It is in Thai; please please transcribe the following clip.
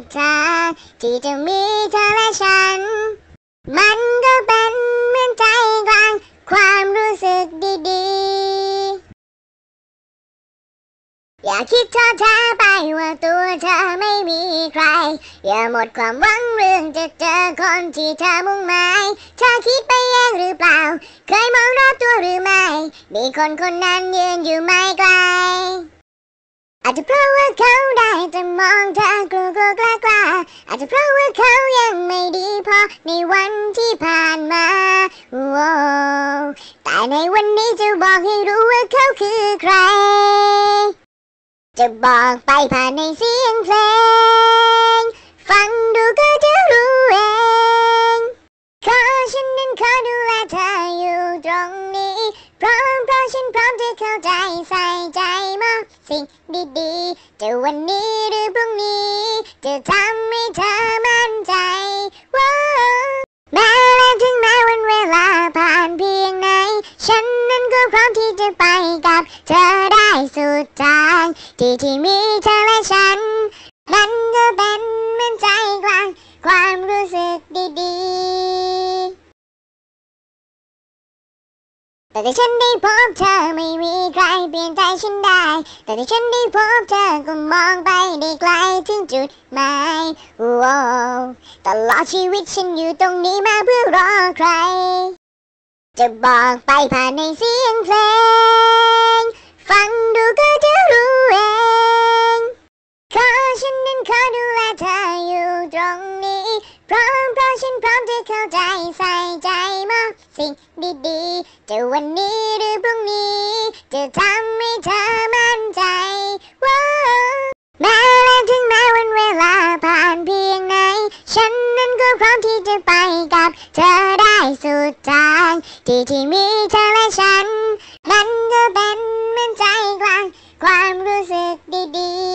ดทางที่จะมีเธอและฉัน มันก็เป็นเหมือนใจกลาง ความรู้สึกดีๆ อย่าคิดท้อแท้ไปว่าตัวเธอไม่มีใคร อย่าหมดความหวังเรื่องจะเจอคนที่เธอมุ่งหมายเธอคิดไปเองหรือเปล่า เคยมองรอบตัวหรือไม่ มีคนคนนั้นยืนอยู่ไม่ไกล อาจจะเพราะว่าเขาได้แต่มองเธอกลัวกลัวกล้ากล้าอาจจะเพราะว่าเขายังไม่ดีพอในวันที่ผ่านมาโว้แต่ในวันนี้จะบอกให้รู้ว่าเขาคือใคร จะบอกไปผ่านในเสียงเพลง ฟังดูก็จะรู้เองขอฉันนั้นขอดูแลเธออยู่ตรงนี้พร้อมเพราะฉันพร้อมที่เข้าใจใส่ สิ่งดีๆ จะวันนี้หรือพรุ่งนี้ จะทำให้เธอมั่นใจว่าแม้และถึงแม้วันเวลาผ่านเพียงไหน ฉันนั้นก็พร้อมที่จะไปกับเธอได้สุดทาง ที่ที่มีเธอและฉันมันก็เป็นเหมือนใจกลาง ความรู้สึกดีๆ แต่ที่ฉันได้พบเธอไม่มีใครเปลี่ยนใจฉันได้ แต่ที่ฉันได้พบเธอก็มองไปได้ไกลถึงจุดหมายว้ตลอดชีวิตฉันอยู่ตรงนี้มาเพื่อรอใคร จะบอกไปผ่านในเสียงเพลง ฟังดูก็จะรู้เองขอฉันนั้นขอดูแลเธออยู่ตรงนี้ พร้อมเพราะฉันพร้อมที่เข้าใจใส่ใจมอบิ่งดีๆ จะวันนี้หรือพรุ่งนี้ จะทำให้เธอมั่นใจว่าแม้และถึงแม้วันเวลาผ่านเพียงไหน ฉันนั้นก็พร้อมที่จะไปกับเธอได้สุดทาง ที่ที่มีเธอและฉัน นั้นก็เป็นเหมือนใจกลางความรู้สึกดีๆ